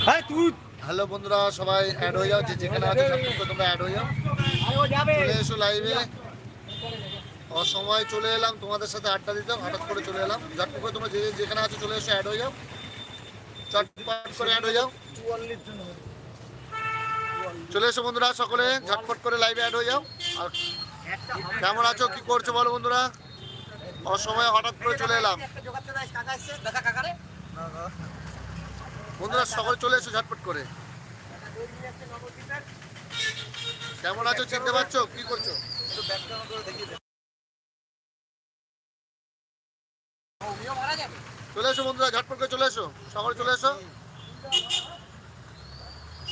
হ্যাঁ হ্যালো বন্ধুরা সবাই অ্যাড হয়ে যাও যে যেখানে আছে সবটুকু তোমরা অ্যাড হয়ে যাও। চলে এসো লাইভে অসময় চলে এলাম তোমাদের সাথে আড্ডা দিতাম হঠাৎ করে চলে এলাম। ঝটপট করে তোমরা যে যে- যেখানে আছো চলে এসো অ্যাড হয়ে যাও। চটপট করে অ্যাড হয়ে যাও। চলে এসো বন্ধুরা সকলে ঝটপট করে লাইভে অ্যাড হয়ে যাও। আর কেমন আছো কি করছ বলো বন্ধুরা? অসময়ে হঠাৎ করে চলে এলাম। বন্ধুরা, সকলে চলে এসো ঝটপট করে। কেমন আছো, চিনতে পারছ? কি করছ? চলে এসো বন্ধুরা, ঝটপট করে চলে এসো। সকলে চলে এসো।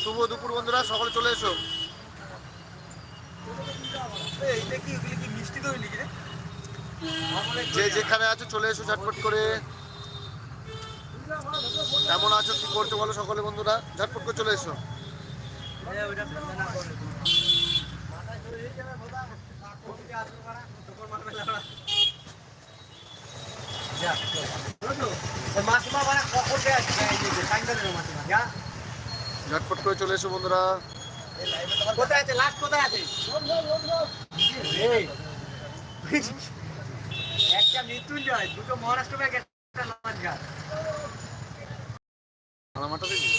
শুভ দুপুর বন্ধুরা, সকলে চলে এসো। যে যেখানে আছো, চলে এসো ঝটপট করে। কেমন আছো, কি করছ বলো সকলে বন্ধুরা? ঝটপট করে চলে এসো। ঝটপট করে চলে এসো বন্ধুরা। কোথায় আছে লাস্ট কোথায় আছে একটা মৃত্যুঞ্জয়, দুটো মহারাষ্ট্র ব্যাগ একটা লঞ্চঘাট আমারটা দেখি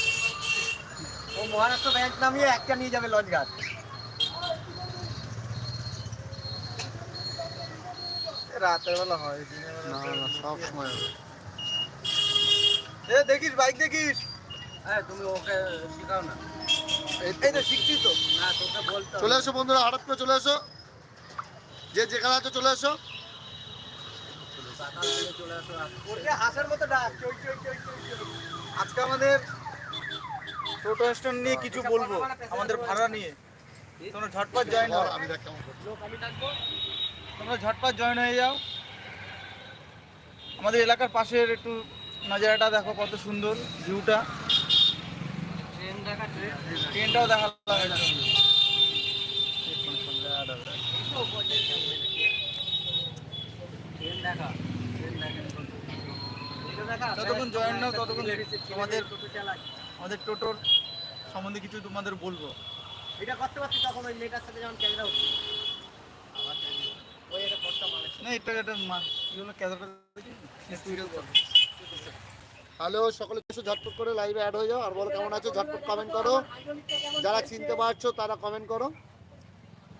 ও মহারাষ্ট্র ব্যাংক নামিয়ে একটা নিয়ে যাবে লঞ্চঘাট রাতের বেলা হয় দিনের না না সব সময় এ দেখিস বাইক দেখিস? হ্যাঁ তুমি ওকে শেখাও না। এই তো শিখছি তো। না তোকে বলতে চলে এসো বন্ধুরা হঠাৎ করে চলে এসো। যে যেখানে আছো চলে এসো। ওকে হাসার মতো ডাক চই চই চই চই চই। আজকে আমাদের টোটো স্ট্যান্ড নিয়ে কিছু বলব, আমাদের ভাড়া নিয়ে। তোমরা ঝটপট জয়েন হও। আমি দেখ তোমরা ঝটপট জয়েন হয়ে যাও। আমাদের এলাকার পাশের একটু নাজারাটা দেখো কত সুন্দর ভিউটা ট্রেনটাও দেখালাম একদম। যতক্ষণ জয়েন নাও ততক্ষণ আমাদের আমাদের টোটোর সম্বন্ধে কিছু তোমাদের বলব। এটা করতে পারছি তখন ওই মেয়েটার সাথে যখন ক্যামেরা একটা ফটো মারে না এটা এটা মা ক্যামেরা হ্যালো সকলে কিছু ঝটপট করে লাইভে অ্যাড হয়ে যাও। আর বলো কেমন আছো? ঝটপট কমেন্ট করো। যারা চিনতে পারছ তারা কমেন্ট করো।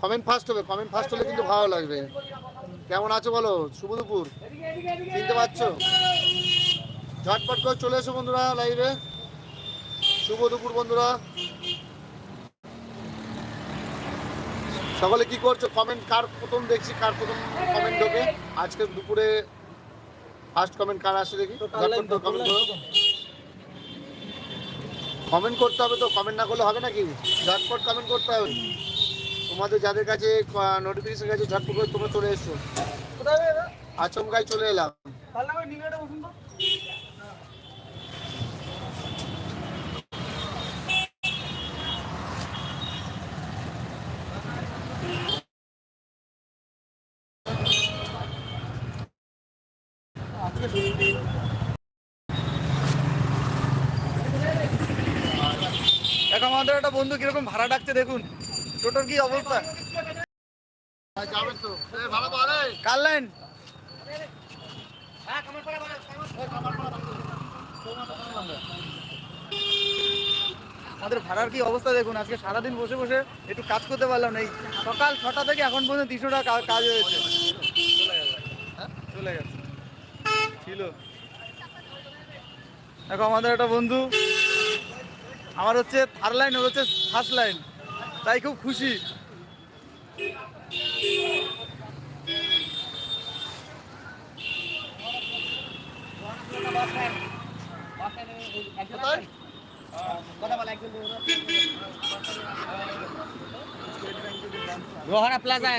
কমেন্ট ফার্স্ট হবে। কমেন্ট ফার্স্ট হলে কিন্তু ভালো লাগবে। কেমন আছো বলো? শুভ দুপুর। চিনতে পারছ? ঝটপট করে চলে এসো বন্ধুরা লাইভে। শুভ দুপুর বন্ধুরা। সকলে কি করছ? কমেন্ট কার প্রথম দেখছি কার প্রথম কমেন্ট ঢোকে? আজকে দুপুরে ফার্স্ট কমেন্ট কার আসে দেখি? কমেন্ট করতে হবে তো কমেন্ট না করলে হবে নাকি? ঝটপট কমেন্ট করতে হবে। তোমাদের যাদের কাছে নোটিফিকেশন গেছে ঝটপট করে তোমরা চলে এসো। আচমকাই চলে এলাম। দেখো, আমাদের একটা বন্ধু কীরকম ভাড়া ডাকছে, দেখুন। টোটোর কি অবস্থা? কার আমাদের ভাড়ার কি অবস্থা, দেখুন। আজকে সারাদিন বসে বসে একটু কাজ করতে পারলাম না। এই সকাল ছটা থেকে এখন পর্যন্ত তিনশো টাকা কাজ হয়েছে। হ্যাঁ? চলে গেছে। ছিল। দেখো আমাদের একটা বন্ধু আমার হচ্ছে থার্ড লাইন ওর হচ্ছে ফার্স্ট লাইন তাই খুব খুশি। রোহানা প্লাজা